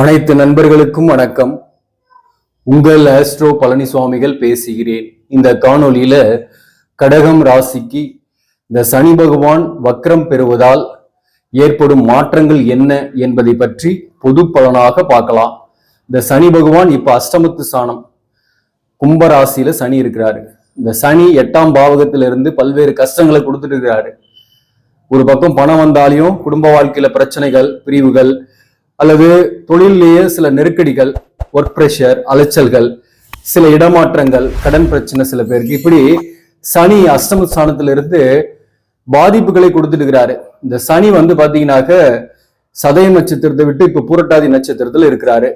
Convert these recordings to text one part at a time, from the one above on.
அனைத்து நண்பர்களுக்கும் வணக்கம். உங்கள் ஆஸ்ட்ரோ பழனிசுவாமிகள் பேசுகிறேன். இந்த காணொளியில கடகம் ராசிக்கு இந்த சனி பகவான் வக்ரம் பெறுவதால் ஏற்படும் மாற்றங்கள் என்ன என்பதை பற்றி பொது பலனாக பார்க்கலாம். இந்த சனி பகவான் இப்ப அஷ்டமத்து சாணம் கும்ப ராசியில சனி இருக்கிறாரு. இந்த சனி எட்டாம் பாவகத்திலிருந்து பல்வேறு கஷ்டங்களை கொடுத்துட்டு இருக்கிறாரு. ஒரு பக்கம் பணம் வந்தாலையும் குடும்ப வாழ்க்கையில பிரச்சனைகள் பிரிவுகள் அல்லது தொழிலேயே சில நெருக்கடிகள் ஒர்க் ப்ரெஷர் அலைச்சல்கள் சில இடமாற்றங்கள் கடன் பிரச்சனை சில பேருக்கு. இப்படி சனி அஷ்டம ஸ்தானத்திலிருந்து பாதிப்புகளை கொடுத்துட்டு இருக்கிறாரு இந்த சனி வந்து பாத்தீங்கன்னாக்க சதய நட்சத்திரத்தை விட்டு இப்ப பூரட்டாதி நட்சத்திரத்துல இருக்கிறாரு.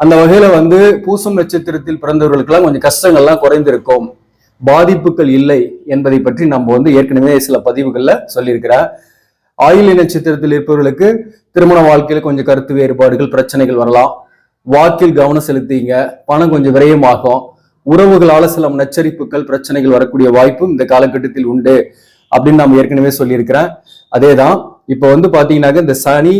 அந்த வகையில வந்து பூசம் நட்சத்திரத்தில் பிறந்தவர்களுக்கெல்லாம் கொஞ்சம் கஷ்டங்கள்லாம் குறைந்திருக்கும். பாதிப்புகள் இல்லை என்பதை பற்றி நம்ம வந்து ஏற்கனவே சில பதிவுகள்ல சொல்லியிருக்கிறார் ஆயுள் நட்சத்திரத்தில் இருப்பவர்களுக்கு திருமண வாழ்க்கையில கொஞ்சம் கருத்து வேறுபாடுகள் பிரச்சனைகள் வரலாம். வாக்கில் கவனம் செலுத்திங்க. பணம் கொஞ்சம் விரயமாகும். உறவுகளால சில நச்சரிப்புகள் பிரச்சனைகள் வரக்கூடிய வாய்ப்பும் இந்த காலகட்டத்தில் உண்டு அப்படின்னு நாம் ஏற்கனவே சொல்லியிருக்கிறேன். அதேதான் இப்போ வந்து பார்த்தீங்கன்னாக்க இந்த சனி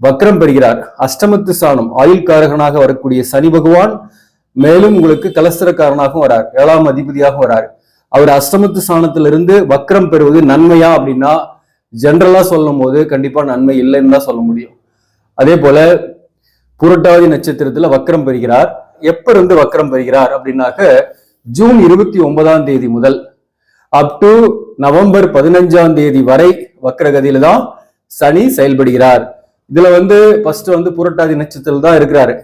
வக்ரம் பெறுகிறார். அஷ்டமத்து சாணம் ஆயுள் காரகனாக வரக்கூடிய சனி பகவான் மேலும் உங்களுக்கு கலஸ்தரக்காரனாகவும் வரார். ஏழாம் அதிபதியாகவும் வரார். அவர் அஷ்டமத்து சாணத்திலிருந்து வக்ரம் பெறுவது நன்மையா அப்படின்னா ஜென்ரலாக சொல்லும் போது கண்டிப்பாக நன்மை இல்லைன்னு தான் சொல்ல முடியும். அதே போல புரட்டாதி நட்சத்திரத்தில் வக்கரம் பெறுகிறார். எப்ப இருந்து பெறுகிறார் அப்படின்னாக்க ஜூன் இருபத்தி ஒன்பதாம் தேதி முதல் அப் டு நவம்பர் பதினஞ்சாம் தேதி வரை வக்ரகதியில தான் சனி செயல்படுகிறார். இதுல வந்து ஃபர்ஸ்ட் வந்து புரட்டாதி நட்சத்திரத்தில் தான் இருக்கிறாரு.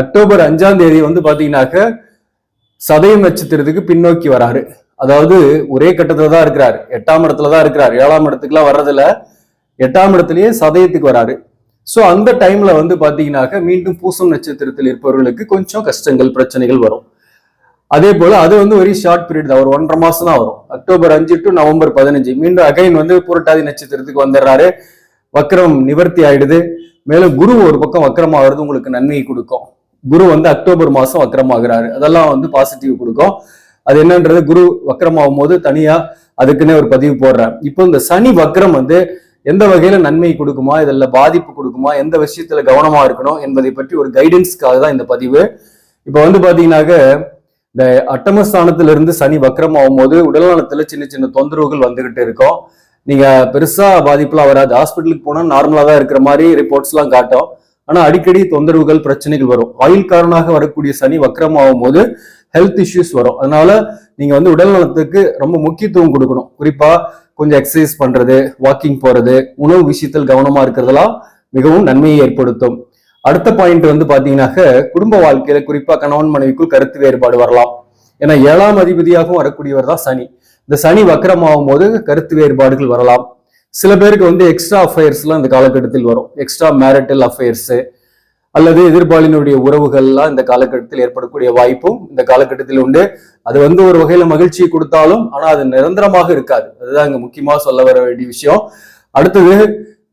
அக்டோபர் அஞ்சாம் தேதி வந்து பாத்தீங்கன்னாக்க சதயம் நட்சத்திரத்துக்கு பின்னோக்கி வராரு. அதாவது ஒரே கட்டத்துல தான் இருக்கிறாரு. எட்டாம் இடத்துல தான் இருக்கிறார். ஏழாம் இடத்துக்குலாம் வர்றதுல எட்டாம் இடத்துலயே சதயத்துக்கு வராரு. சோ அந்த டைம்ல வந்து பாத்தீங்கன்னாக்க மீண்டும் பூசம் நட்சத்திரத்தில் இருப்பவர்களுக்கு கொஞ்சம் கஷ்டங்கள் பிரச்சனைகள் வரும். அதே போல அது வந்து ஒரு ஷார்ட் பீரியட் தான். ஒரு ஒன்றரை மாசம் தான் வரும். அக்டோபர் அஞ்சு டு நவம்பர் பதினஞ்சு. மீண்டும் அகைன் வந்து புரட்டாதி நட்சத்திரத்துக்கு வந்துடுறாரு. வக்ரம் நிவர்த்தி ஆயிடுது. மேலும் குரு ஒரு பக்கம் வக்ரமாகிறது உங்களுக்கு நன்மையை கொடுக்கும். குரு வந்து அக்டோபர் மாசம் வக்ரமாகிறாரு. அதெல்லாம் வந்து பாசிட்டிவ் கொடுக்கும். அது என்னன்றது குரு வக்ரமாகும் ஆகும்போது தனியா அதுக்குன்னே ஒரு பதிவு போடுறேன் இப்போ இந்த சனி வக்ரம் வந்து எந்த வகையில நன்மை கொடுக்குமா இதில் பாதிப்பு கொடுக்குமா எந்த விஷயத்துல கவனமா இருக்கணும் என்பதை பற்றி ஒரு கைடன்ஸ்க்காக தான் இந்த பதிவு. இப்போ வந்து பாத்தீங்கன்னாக்க இந்த அட்டமஸ்தானத்திலிருந்து சனி வக்ரம் ஆகும்போது உடல்நலத்துல சின்ன சின்ன தொந்தரவுகள் வந்துகிட்டு இருக்கும். நீங்க பெருசா பாதிப்புலாம் வராது. ஹாஸ்பிட்டலுக்கு போனா நார்மலா தான் இருக்கிற மாதிரி ரிப்போர்ட்ஸ் எல்லாம் காட்டும். ஆனா அடிக்கடி தொந்தரவுகள் பிரச்சனைகள் வரும். ஆயுள் காரணமாக வரக்கூடிய சனி வக்ரம் ஆகும்போது ஹெல்த் இஷ்யூஸ் வரும். அதனால நீங்க வந்து உடல் நலத்துக்கு ரொம்ப முக்கியத்துவம் கொடுக்கணும். குறிப்பா கொஞ்சம் எக்ஸசைஸ் பண்றது வாக்கிங் போறது உணவு விஷயத்தில் கவனமா இருக்கிறதெல்லாம் மிகவும் நன்மையை ஏற்படுத்தும். அடுத்த பாயிண்ட் வந்து பாத்தீங்கன்னாக்க குடும்ப வாழ்க்கையில குறிப்பா கணவன் மனைவிக்குள் கருத்து வேறுபாடு வரலாம். ஏன்னா ஏழாம் அதிபதியாகவும் வரக்கூடியவர் தான் சனி. இந்த சனி வக்கரமாகும் போது கருத்து வேறுபாடுகள் வரலாம். சில பேருக்கு வந்து எக்ஸ்ட்ரா அஃபேர்ஸ்லாம் இந்த காலகட்டத்தில் வரும். எக்ஸ்ட்ரா மேரிட்டல் அஃபேர்ஸ் அல்லது எதிர்பாலினுடைய உறவுகள்லாம் இந்த காலகட்டத்தில் ஏற்படக்கூடிய வாய்ப்பும் இந்த காலகட்டத்தில் உண்டு. அது வந்து ஒரு வகையில மகிழ்ச்சியை கொடுத்தாலும் ஆனா அது நிரந்தரமாக இருக்காது. அதுதான் இங்க முக்கியமா சொல்ல வர வேண்டிய விஷயம். அடுத்தது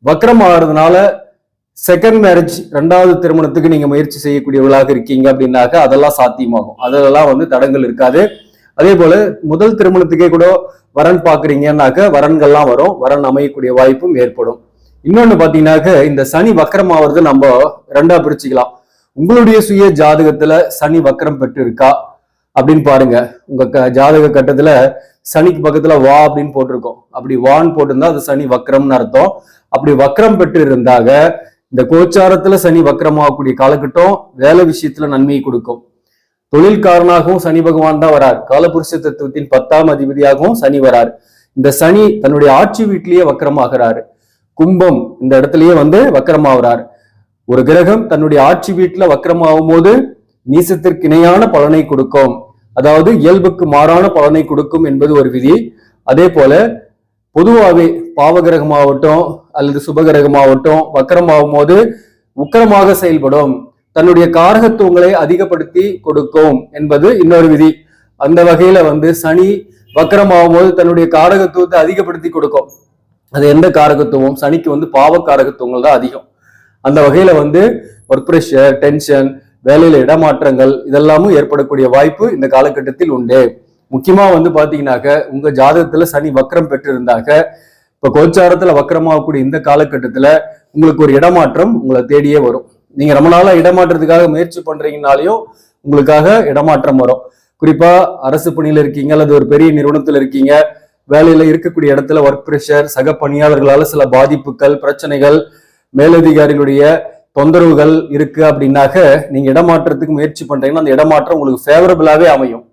வக்ரம் ஆகிறதுனால செகண்ட் மேரேஜ் ரெண்டாவது திருமணத்துக்கு நீங்க முயற்சி செய்யக்கூடியவர்களாக இருக்கீங்க அப்படின்னாக்க அதெல்லாம் சாத்தியமாகும். அதெல்லாம் வந்து தடங்கள் இருக்காது. அதே போல முதல் திருமணத்துக்கே கூட வரன் பாக்குறீங்கன்னாக்க வரன்கள்லாம் வரும். வரன் அமையக்கூடிய வாய்ப்பும் ஏற்படும். இன்னொன்னு பாத்தீங்கன்னாக்க இந்த சனி வக்கரமாவது நம்ம ரெண்டா பிரிச்சுக்கலாம். உங்களுடைய சுய ஜாதகத்துல சனி வக்கரம் பெற்று இருக்கா அப்படின்னு பாருங்க. உங்க க- ஜாதக கட்டத்துல சனிக்கு பக்கத்துல வா அப்படின்னு போட்டிருக்கோம். அப்படி வான்னு போட்டிருந்தா அது சனி வக்கரம்னு அர்த்தம். அப்படி வக்கரம் பெற்று இருந்தாக இந்த கோச்சாரத்துல சனி வக்கரமாகக்கூடிய காலகட்டம் வேலை விஷயத்துல நன்மையை கொடுக்கும். தொழில்காரனாகவும் சனி பகவான் தான் வரார். காலபுருஷ தத்துவத்தின் பத்தாம் அதிபதியாகவும் சனி வரார். இந்த சனி தன்னுடைய ஆட்சி வீட்டிலேயே வக்கரமாகிறாரு. கும்பம் இந்த இடத்துலயே வந்து வக்கரமாகிறார் ஒரு கிரகம் தன்னுடைய ஆட்சி வீட்டுல வக்கரமாகும் போது நீசத்திற்கு இணையான பலனை கொடுக்கும். அதாவது இயல்புக்கு மாறான பலனை கொடுக்கும் என்பது ஒரு விதி. அதே போல பொதுவாகவே பாவகிரகமாகட்டும் அல்லது சுபகிரகமாகட்டும் வக்கரமாகும் போது உக்கரமாக செயல்படும். தன்னுடைய காரகத்துவங்களை அதிகப்படுத்தி கொடுக்கும் என்பது இன்னொரு விதி. அந்த வகையில வந்து சனி வக்கரமாகும் போது தன்னுடைய காரகத்துவத்தை அதிகப்படுத்தி கொடுக்கும். அது எந்த காரகத்துவம் சனிக்கு வந்து பாவ காரகத்துவங்கள் தான் அதிகம். அந்த வகையில வந்து ஒர்க் ப்ரெஷர் டென்ஷன் வேலையில இடமாற்றங்கள் இதெல்லாமும் ஏற்படக்கூடிய வாய்ப்பு இந்த காலகட்டத்தில் உண்டு. முக்கியமா வந்து பாத்தீங்கன்னாக்க உங்க ஜாதகத்துல சனி வக்ரம் பெற்றிருந்தாக்க இப்ப கோச்சாரத்துல வக்கரமாகக்கூடிய இந்த காலகட்டத்துல உங்களுக்கு ஒரு இடமாற்றம் உங்களை தேடியே வரும். நீங்க ரொம்ப நாளா இடமாற்றத்துக்காக முயற்சி பண்றீங்கனாலையும் உங்களுக்காக இடமாற்றம் வரும். குறிப்பா அரசு பணியில இருக்கீங்க அல்லது ஒரு பெரிய நிறுவனத்துல இருக்கீங்க வேலையில இருக்கக்கூடிய இடத்துல ஒர்க் ப்ரெஷர் சக பணியாளர்களால சில பாதிப்புகள் பிரச்சனைகள் மேலதிகாரிகளுடைய தொந்தரவுகள் இருக்கு அப்படின்னாக்க நீங்க இடமாற்றத்துக்கு முயற்சி பண்றீங்கன்னா அந்த இடமாற்றம் உங்களுக்கு ஃபேவரபிளாவே அமையும்.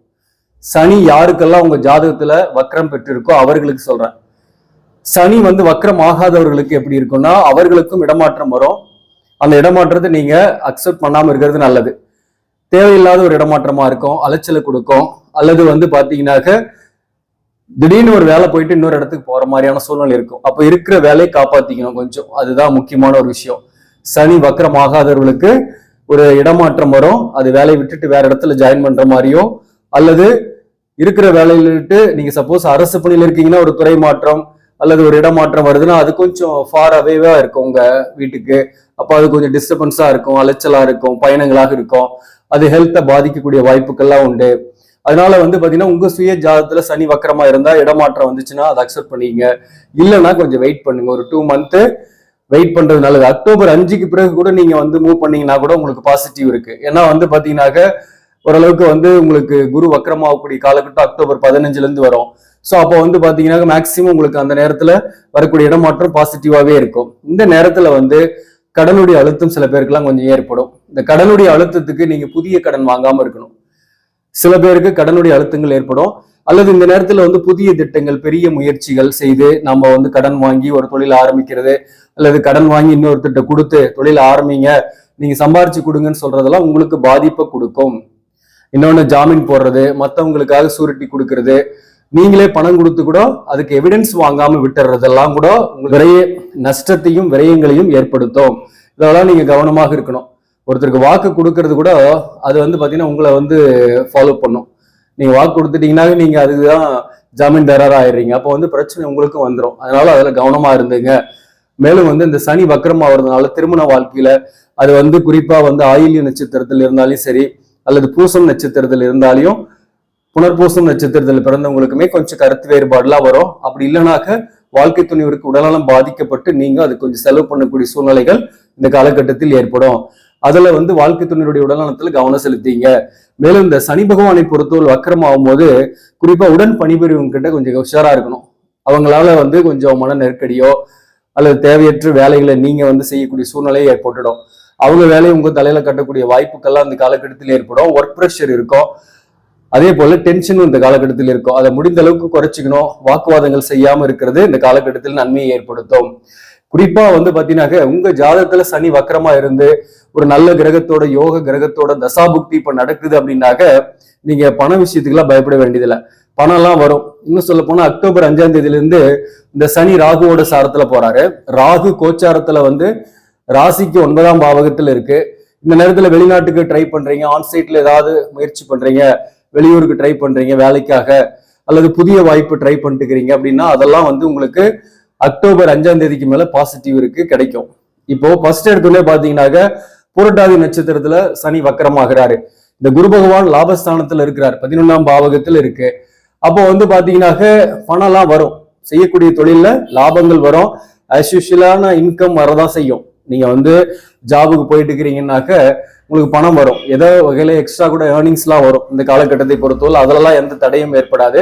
சனி யாருக்கெல்லாம் உங்க ஜாதகத்துல வக்கரம் பெற்றிருக்கோ அவர்களுக்கு சொல்றேன். சனி வந்து வக்கரம் ஆகாதவர்களுக்கு எப்படி இருக்கும்னா அவர்களுக்கும் இடமாற்றம் வரும். அந்த இடமாற்றத்தை நீங்க அக்செப்ட் பண்ணாம இருக்கிறது நல்லது. தேவையில்லாத ஒரு இடமாற்றமா இருக்கும் அலைச்சலை கொடுக்கும். அல்லது வந்து பாத்தீங்கன்னாக்க திடீர்னு ஒரு வேலை போயிட்டு இன்னொரு இடத்துக்கு போற மாதிரியான சூழ்நிலை இருக்கும். அப்ப இருக்கிற வேலையை காப்பாத்திக்கணும் கொஞ்சம். அதுதான் முக்கியமான ஒரு விஷயம். சனி வக்கரமாகாதவர்களுக்கு ஒரு இடமாற்றம் வரும். அது வேலையை விட்டுட்டு வேற இடத்துல ஜாயின் பண்ற மாதிரியோ அல்லது இருக்கிற வேலையில விட்டு நீங்க சப்போஸ் அரசு பணியில இருக்கீங்கன்னா ஒரு துறை மாற்றம் அல்லது ஒரு இடமாற்றம் வருதுன்னா அது கொஞ்சம் ஃபார் அவேவா இருக்கும் உங்க வீட்டுக்கு. அப்ப அது கொஞ்சம் டிஸ்டர்பன்ஸா இருக்கும் அலைச்சலா இருக்கும் பயணங்களாக இருக்கும். அது ஹெல்த்தை பாதிக்கக்கூடிய வாய்ப்புகள்லாம் உண்டு. அதனால வந்து பாத்தீங்கன்னா உங்க சுய ஜாதத்துல சனி வக்கரமா இருந்தா இடமாற்றம் வந்துச்சுன்னா அதை அக்செப்ட் பண்ணிக்கங்க இல்லைன்னா கொஞ்சம் வெயிட் பண்ணுங்க. ஒரு டூ மந்த் வெயிட் பண்றது நல்லது. அக்டோபர் அஞ்சுக்கு பிறகு கூட நீங்க வந்து மூவ் பண்ணீங்கன்னா கூட உங்களுக்கு பாசிட்டிவ் இருக்கு. ஏன்னா வந்து பாத்தீங்கன்னாக்க ஓரளவுக்கு வந்து உங்களுக்கு குரு வக்கரமாகக்கூடிய காலகட்டம் அக்டோபர் பதினஞ்சுல இருந்து வரும். ஸோ அப்போ வந்து பாத்தீங்கன்னா மேக்சிமம் உங்களுக்கு அந்த நேரத்துல வரக்கூடிய இடமாற்றம் பாசிட்டிவாவே இருக்கும். இந்த நேரத்துல வந்து கடனுடைய அழுத்தம் சில பேருக்குலாம் கொஞ்சம் ஏற்படும். இந்த கடனுடைய அழுத்தத்துக்கு நீங்க புதிய கடன் வாங்காம இருக்கணும். சில பேருக்கு கடனுடைய அழுத்தங்கள் ஏற்படும். அல்லது இந்த நேரத்துல வந்து புதிய திட்டங்கள் பெரிய முயற்சிகள் செய்து நம்ம வந்து கடன் வாங்கி ஒரு தொழில் ஆரம்பிக்கிறது அல்லது கடன் வாங்கி இன்னொருத்திட்ட கொடுத்து தொழில் ஆரம்பிங்க நீங்க சம்பாரிச்சு கொடுங்கன்னு சொல்றதெல்லாம் உங்களுக்கு பாதிப்பை கொடுக்கும். இன்னொன்று ஜாமீன் போடுறது மற்றவங்களுக்காக சூரிட்டி கொடுக்கறது. நீங்களே பணம் கொடுத்து கூட அதுக்கு எவிடன்ஸ் வாங்காம விட்டுறதெல்லாம் கூட உங்க விரைய நஷ்டத்தையும் விரயங்களையும் ஏற்படுத்தும். இதெல்லாம் நீங்க கவனமாக இருக்கணும். ஒருத்தருக்கு வாக்கு கொடுக்கறது கூட அது வந்து பாத்தீங்கன்னா உங்களை வந்து ஃபாலோ பண்ணும். நீங்க வாக்கு கொடுத்துட்டீங்கன்னா நீங்க அதுதான் ஜாமீன்தாரர் ஆயிடுறீங்க. அப்போ வந்து பிரச்சனை உங்களுக்கும் வந்துடும் அதனால அதுல கவனமா இருந்துங்க. மேலும் வந்து இந்த சனி வக்கரம் ஆகுறதுனால திருமண வாழ்க்கையில அது வந்து குறிப்பா வந்து ஆயில்ய நட்சத்திரத்தில் இருந்தாலும் சரி அல்லது பூசம் நட்சத்திரத்தில் இருந்தாலையும் புனர்பூசம் நட்சத்திரத்தில் பிறந்தவங்களுக்குமே கொஞ்சம் கருத்து வேறுபாடுலாம் வரும். அப்படி இல்லைனாக்க வாழ்க்கை துணிவருக்கு உடல்நலம் பாதிக்கப்பட்டு நீங்க அது கொஞ்சம் செலவு பண்ணக்கூடிய சூழ்நிலைகள் இந்த காலகட்டத்தில் ஏற்படும். அதுல வந்து வாழ்க்கை துணியுடைய உடல்நலத்துல கவனம் செலுத்திங்க. மேலும் இந்த சனி பகவானை பொறுத்தவரை வக்கரம் ஆகும்போது குறிப்பா உடன் பணிபுரிவங்க கிட்ட கொஞ்சம் உஷாரா இருக்கணும். அவங்களால வந்து கொஞ்சம் மன நெருக்கடியோ அல்லது தேவையற்ற வேலைகளை நீங்க வந்து செய்யக்கூடிய சூழ்நிலையை ஏற்பட்டுடும். அவங்க வேலையை உங்க தலையில கட்டக்கூடிய வாய்ப்புகள்லாம் அந்த காலகட்டத்தில் ஏற்படும். ஒர்க் ப்ரெஷர் இருக்கும். அதே போல டென்ஷனும் இந்த காலகட்டத்தில் இருக்கும். அதை முடிந்த அளவுக்கு குறைச்சிக்கணும். வாக்குவாதங்கள் செய்யாம இருக்கிறது இந்த காலகட்டத்தில் நன்மையை ஏற்படுத்தும். குறிப்பா வந்து பாத்தீங்கன்னாக்க உங்க ஜாதகத்துல சனி வக்கரமா இருந்து ஒரு நல்ல கிரகத்தோட யோக கிரகத்தோட தசாபுக்தி இப்ப நடக்குது அப்படின்னாக்க நீங்க பண விஷயத்துக்குலாம் பயப்பட வேண்டியதில்லை. பணம் எல்லாம் வரும். இன்னும் சொல்ல போனா அக்டோபர் அஞ்சாம் தேதியில இருந்து இந்த சனி ராகுவோட சாரத்துல போறாரு. ராகு கோச்சாரத்துல வந்து ராசிக்கு ஒன்பதாம் பாவகத்துல இருக்கு. இந்த நேரத்துல வெளிநாட்டுக்கு ட்ரை பண்றீங்க ஆன்சைட்ல ஏதாவது முயற்சி பண்றீங்க வெளியூருக்கு ட்ரை பண்றீங்க வேலைக்காக அல்லது புதிய வாய்ப்பு ட்ரை பண்ணிட்டுக்கிறீங்க அப்படின்னா அதெல்லாம் வந்து உங்களுக்கு அக்டோபர் அஞ்சாம் தேதிக்கு மேல பாசிட்டிவ் இருக்கு கிடைக்கும். இப்போ ஃபர்ஸ்ட் எடுத்துள்ளே பாத்தீங்கன்னாக்க புரட்டாதி நட்சத்திரத்துல சனி வக்கரமாகிறாரு. இந்த குரு பகவான் லாபஸ்தானத்துல இருக்கிறார். பதினொன்னாம் பாவகத்துல இருக்கு. அப்போ வந்து பாத்தீங்கன்னாக்க பணம்லாம் வரும். செய்யக்கூடிய தொழில்ல லாபங்கள் வரும். As இன்கம் வரதான் செய்யும். நீங்க வந்து ஜாபுக்கு போயிட்டு இருக்கிறீங்கன்னாக்க உங்களுக்கு பணம் வரும். ஏதோ வகையில எக்ஸ்ட்ரா கூட ஏர்னிங்ஸ்லாம் வரும். இந்த காலகட்டத்தை பொறுத்தவரை அதெல்லாம் எந்த தடையும் ஏற்படாது.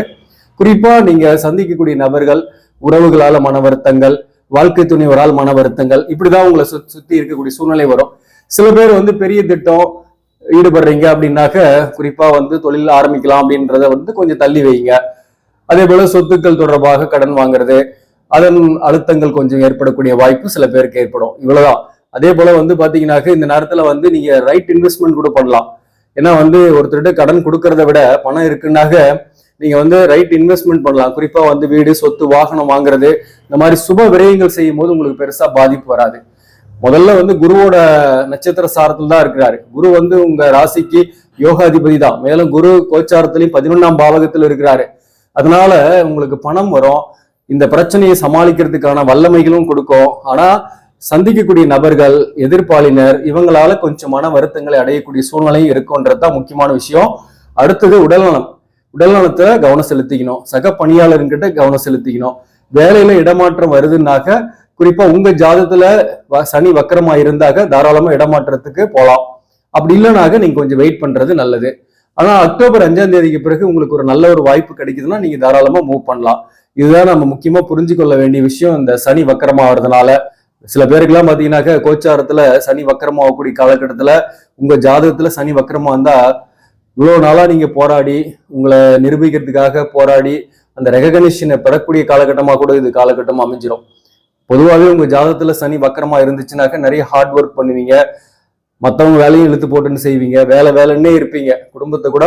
குறிப்பா நீங்க சந்திக்கக்கூடிய நபர்கள் உறவுகளால மன வருத்தங்கள் வாழ்க்கை துணிவரால் மன வருத்தங்கள் இப்படிதான் உங்களை சு- சுத்தி இருக்கக்கூடிய சூழ்நிலை வரும். சில பேர் வந்து பெரிய திட்டம் ஈடுபடுறீங்க அப்படின்னாக்க குறிப்பா வந்து தொழில் ஆரம்பிக்கலாம் அப்படின்றத வந்து கொஞ்சம் தள்ளி வைங்க. அதே போல சொத்துக்கள் தொடர்பாக கடன் வாங்குறது அதன் அழுத்தங்கள் கொஞ்சம் ஏற்படக்கூடிய வாய்ப்பு சில பேருக்கு ஏற்படும். இவ்வளவுதான். அதே போல வந்து பாத்தீங்கன்னாக்க இந்த நேரத்துல வந்து நீங்க ரைட் இன்வெஸ்ட்மெண்ட் கூட பண்ணலாம். ஏன்னா வந்து ஒருத்தர்கிட்ட கடன் கொடுக்கறத விட பணம் இருக்குன்னாக்க நீங்க வந்து ரைட் இன்வெஸ்ட்மெண்ட் பண்ணலாம். குறிப்பா வந்து வீடு சொத்து வாகனம் வாங்குறது இந்த மாதிரி சுப விரயங்கள் செய்யும் போது உங்களுக்கு பெருசா பாதிப்பு வராது. முதல்ல வந்து குருவோட நட்சத்திர சாரத்தில் தான் இருக்கிறாரு. குரு வந்து உங்க ராசிக்கு யோகாதிபதி தான். மேலும் குரு கோச்சாரத்திலையும் பதினொன்றாம் பாவகத்தில் இருக்கிறாரு. அதனால உங்களுக்கு பணம் வரும். இந்த பிரச்சனையை சமாளிக்கிறதுக்கான வல்லமைகளும் கொடுக்கும். ஆனா சந்திக்கக்கூடிய நபர்கள் எதிர்ப்பாளினர் இவங்களால கொஞ்சம் மன வருத்தங்களை அடையக்கூடிய சூழ்நிலையும் இருக்கும்ன்றது தான் முக்கியமான விஷயம். அடுத்தது உடல்நலம். உடல்நலத்தை கவனம் செலுத்திக்கணும். சக பணியாளர்கிட்ட கவனம் செலுத்திக்கணும். வேலையில இடமாற்றம் வருதுன்னாக்க குறிப்பா உங்க ஜாதத்துல வ- சனி வக்கரமா இருந்தாக தாராளமா இடமாற்றத்துக்கு போகலாம் அப்படி இல்லைனாக்க நீங்க கொஞ்சம் வெயிட் பண்றது நல்லது. ஆனா அக்டோபர் அஞ்சாம் தேதிக்கு பிறகு உங்களுக்கு ஒரு நல்ல ஒரு வாய்ப்பு கிடைக்குதுன்னா நீங்க தாராளமா மூவ் பண்ணலாம். இதுதான் நம்ம முக்கியமா புரிஞ்சு கொள்ள வேண்டிய விஷயம். இந்த சனி வக்கரமா ஆகிறதுனால சில பேருக்குலாம் பாத்தீங்கன்னாக்க கோச்சாரத்துல சனி வக்கரமாகக்கூடிய காலகட்டத்துல உங்க ஜாதகத்துல சனி வக்கரமா இருந்தா இவ்வளோ நாளாக நீங்கள் போராடி உங்களை நிரூபிக்கிறதுக்காக போராடி அந்த ரெகக்னிஷனை பெறக்கூடிய காலகட்டமாக கூட இது காலகட்டம் அமைஞ்சிடும் பொதுவாகவே உங்கள் ஜாதகத்தில் சனி வக்கரமாக இருந்துச்சுனாக்க நிறைய ஹார்ட் ஒர்க் பண்ணுவீங்க. மற்றவங்க வேலையும் இழுத்து போட்டுன்னு செய்வீங்க. வேலை வேலைன்னே இருப்பீங்க. குடும்பத்தை கூட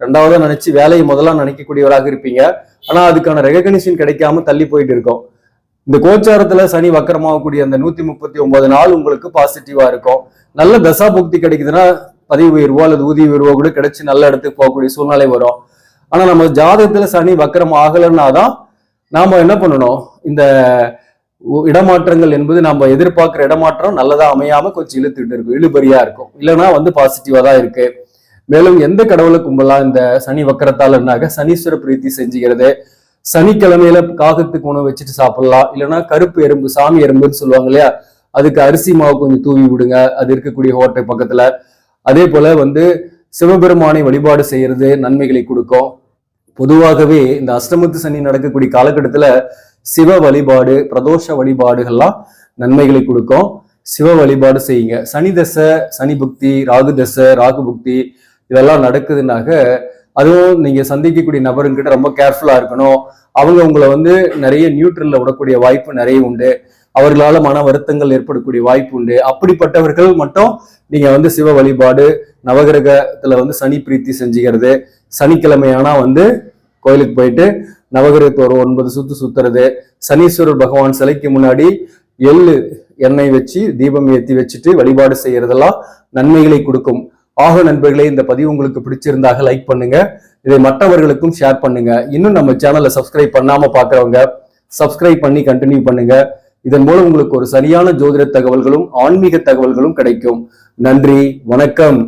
ரெண்டாவதாக நினச்சி வேலையை முதல்ல நினைக்கக்கூடியவராக இருப்பீங்க. ஆனால் அதுக்கான ரெகக்னிஷன் கிடைக்காம தள்ளி போயிட்டு இருக்கோம். இந்த கோச்சாரத்துல சனி வக்கரமாகக்கூடிய அந்த நூத்தி முப்பத்தி ஒன்பது நாள் உங்களுக்கு பாசிட்டிவா இருக்கும். நல்ல தசா புக்தி கிடைக்குதுன்னா பதவி உயர்வோ அல்லது ஊதிய உயர்வோ கூட கிடைச்சு நல்ல இடத்துக்கு போகக்கூடிய சூழ்நிலை வரும். ஆனா நம்ம ஜாதகத்துல சனி வக்கரம் ஆகலைன்னா தான் நாம என்ன பண்ணணும்? இந்த இடமாற்றங்கள் என்பது நம்ம எதிர்பார்க்கிற இடமாற்றம் நல்லதா அமையாம கொஞ்சம் இழுத்துட்டு இருக்கும். இழுபறியா இருக்கும். இல்லைன்னா வந்து பாசிட்டிவா தான் இருக்கு. மேலும் எந்த கடவுளை கும்பலாம்? இந்த சனி வக்கரத்தாலன்னாக்க சனீஸ்வர பிரீத்தி செஞ்சுக்கிறது. சனிக்கிழமையில காகத்துக்கு உணவு வச்சுட்டு சாப்பிடலாம். இல்லைன்னா கருப்பு எறும்பு சாமி எறும்புன்னு சொல்லுவாங்க இல்லையா? அதுக்கு அரிசி மாவு கொஞ்சம் தூவி விடுங்க. அது இருக்கக்கூடிய ஹோட்டல் பக்கத்துல. அதே போல வந்து சிவபெருமானை வழிபாடு செய்யறது நன்மைகளை கொடுக்கும். பொதுவாகவே இந்த அஷ்டமத்து சனி நடக்கக்கூடிய காலகட்டத்துல சிவ வழிபாடு பிரதோஷ வழிபாடுகள்லாம் நன்மைகளை கொடுக்கும். சிவ வழிபாடு செய்யுங்க. சனி தசை சனி புக்தி ராகு தசை ராகு புக்தி இதெல்லாம் நடக்குதுனாக்க அதுவும் நீங்க சந்திக்கக்கூடிய நபருங்கிட்ட ரொம்ப கேர்ஃபுல்லா இருக்கணும். அவங்க உங்களை வந்து நிறைய நியூட்ரல்ல விடக்கூடிய வாய்ப்பு நிறைய உண்டு. அவர்களால மன வருத்தங்கள் ஏற்படக்கூடிய வாய்ப்பு உண்டு. அப்படிப்பட்டவர்கள் மட்டும் நீங்க வந்து சிவ வழிபாடு நவகிரகத்துல வந்து சனி பிரீத்தி செஞ்சுக்கிறது. சனிக்கிழமையானா வந்து கோயிலுக்கு போயிட்டு நவகிரகத்து ஒரு ஒன்பது சுத்து சுத்துறது. சனீஸ்வரர் பகவான் சிலைக்கு முன்னாடி எள்ளு எண்ணெய் வச்சு தீபம் ஏற்றி வச்சுட்டு வழிபாடு செய்யறதெல்லாம் நன்மைகளை கொடுக்கும். ஆக நண்பர்களே இந்த பதிவு உங்களுக்கு பிடிச்சிருந்தாக லைக் பண்ணுங்க. இதை மற்றவர்களுக்கும் ஷேர் பண்ணுங்க. இன்னும் நம்ம சேனலை சப்ஸ்கிரைப் பண்ணாம பாக்குறவங்க சப்ஸ்கிரைப் பண்ணி கண்டினியூ பண்ணுங்க. இதன் மூலம் உங்களுக்கு ஒரு சரியான ஜோதிட தகவல்களும் ஆன்மீக தகவல்களும் கிடைக்கும். நன்றி வணக்கம்.